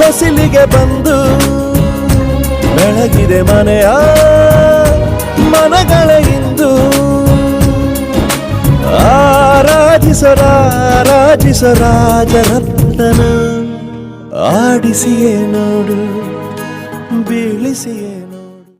ಹೊಸಿಲಿಗೆ ಬಂದು ಬೆಳಗಿದೆ ಮನೆಯ ಮನಗಳ ಇಂದು. ಆರಾಧಿಸರಾಜಿಸರಾಜರತ್ನನ ಆಡಿಸಿಯೇ ನೋಡು ಬೀಳಿಸಿಯೇ